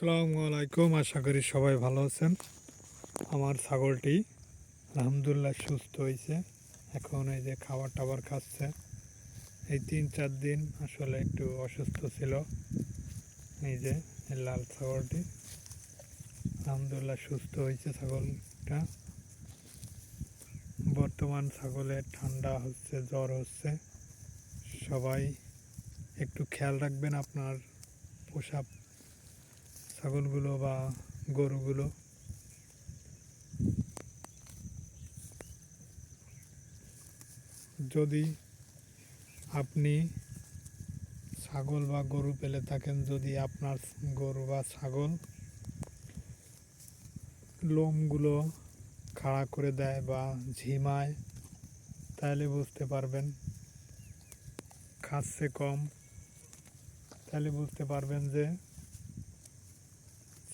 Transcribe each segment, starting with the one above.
আসসালামু আলাইকুম, আশা করি সবাই ভালো আছেন। আমার ছাগলটি আলহামদুলিল্লাহ সুস্থ হয়েছে। এখন এই যে খাবার টাবার খাচ্ছে। এই তিন চার দিন আসলে একটু অসুস্থ ছিল। এই যে লাল ছাগলটি। আলহামদুলিল্লাহ সুস্থ হয়েছে ছাগলটা। বর্তমান ছাগলের ঠান্ডা হচ্ছে, জ্বর হচ্ছে। সবাই একটু খেয়াল রাখবেন আপনার পোষা ছাগলগুলো বা গরুগুলো। যদি আপনি ছাগল বা গরু পেলে থাকেন, যদি আপনার গরু বা ছাগল লোমগুলো খাড়া করে দেয় বা ঝিমায়, তাহলে বুঝতে পারবেন খাচ্ছে কম। তাহলে বুঝতে পারবেন যে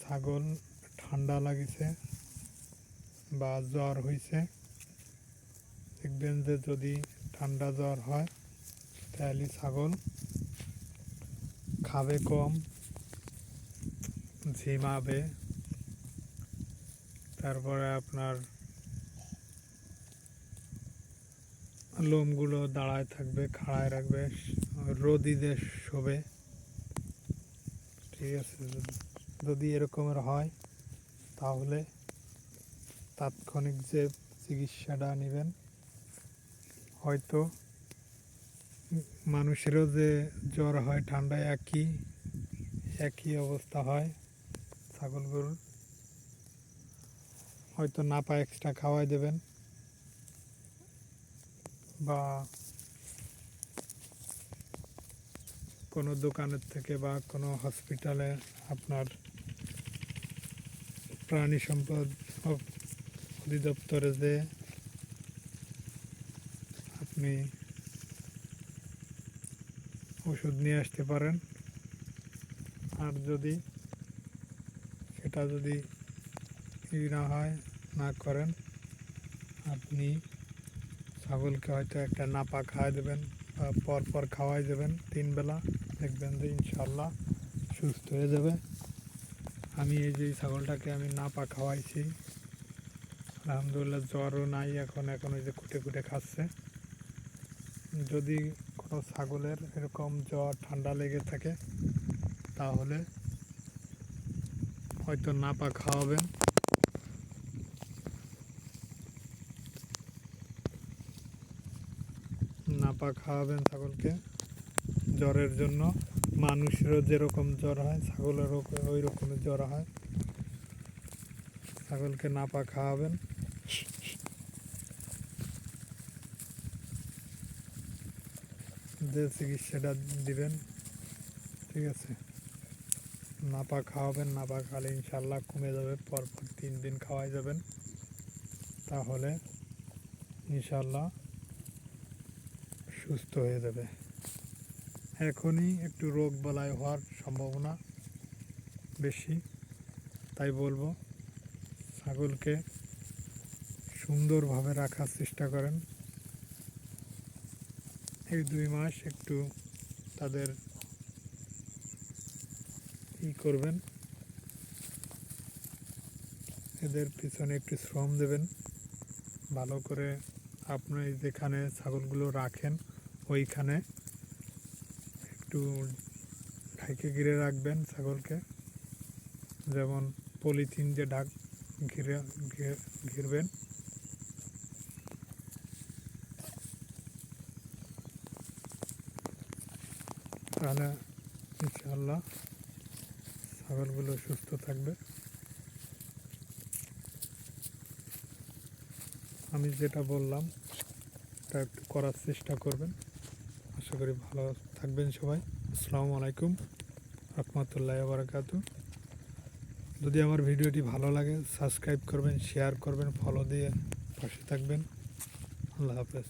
ছাগল ঠান্ডা লাগিছে বা জ্বর হয়েছে দেখবেন যে যদি ঠান্ডা জ্বর হয় তাহলে ছাগল খাবে কম ঝিমাবে তারপরে আপনার লোমগুলো দাঁড়ায় থাকবে খাড়ায় রাখবে রোদিদের শোবে, ঠিক আছে। যদি এরকমের হয়, তাহলে তাৎক্ষণিক যে চিকিৎসাটা নেবেন, হয়তো মানুষেরও যে জ্বর হয়, ঠান্ডায় একই একই অবস্থা হয় ছাগল গরুর, হয়তো নাপা এক্সট্রা খাওয়াই দেবেন বা কোনো দোকানের থেকে বা কোনো হসপিটালে আপনার প্রাণী সম্পদ অধিদপ্তরে যে আপনি ওষুধ নিয়ে আসতে পারেন। আর যদি সেটা যদি ই না হয়, না করেন, আপনি ছাগলকে হয়তো একটা নাপা খাওয়াই দেবেন বা পর পর খাওয়াই দেবেন তিন বেলা। দেখবেন যে ইনশাল্লাহ সুস্থ হয়ে যাবে। আমি এই যে ছাগলটাকে আমি নাপা খাওয়াইছি। আলহামদুলিল্লাহ জ্বরও নাই, এখন এখন ওই যে খুঁটে খুঁটে খাচ্ছে। যদি কোনো ছাগলের এরকম জ্বর, ঠান্ডা লেগে থাকে, তাহলে হয়তো নাপা খাওয়াবেন। নাপা খাওয়াবেন ছাগলকে জ্বরের জন্য। মানুষেরও যেরকম জ্বর হয়, ছাগলেরও ওই রকমের জ্বর হয়। ছাগলকে নাপা খাওয়াবেন। যে চিকিৎসাটা দিবেন, ঠিক আছে। নাপা খাওয়াবেন নাপা খালে ইনশাল্লাহ কমে যাবে, পরপর তিন দিন খাওয়াই যাবেন। তাহলে ইনশাল্লাহ সুস্থ হয়ে যাবে। এখনই একটু রোগ বালাই হওয়ার সম্ভাবনা বেশি, তাই বলব ছাগলকে সুন্দরভাবে রাখার চেষ্টা করেন। এই দুই মাস একটু তাদের ই করবেন, এদের পিছনে একটু শ্রম দেবেন, ভালো করে আপনি যেখানে ছাগলগুলো রাখেন ওইখানে একটু ঢাকে ঘিরে রাখবেন ছাগলকে। যেমন পলিথিন যে ঢাক ঘিরে, ঘিরে- ঘিরবেন। তাহলে ইনশাআল্লাহ ছাগলগুলো সুস্থ থাকবে। আমি যেটা বললাম, এটা একটু করার চেষ্টা করবেন। আশা করি ভালো থাকবেন সবাই। আসসালামু আলাইকুম রহমতুল্লাহ বারাকাত যদি আমার ভিডিওটি ভালো লাগে, সাবস্ক্রাইব করবেন, শেয়ার করবেন, ফলো দিয়ে পাশে থাকবেন। আল্লাহ হাফেজ।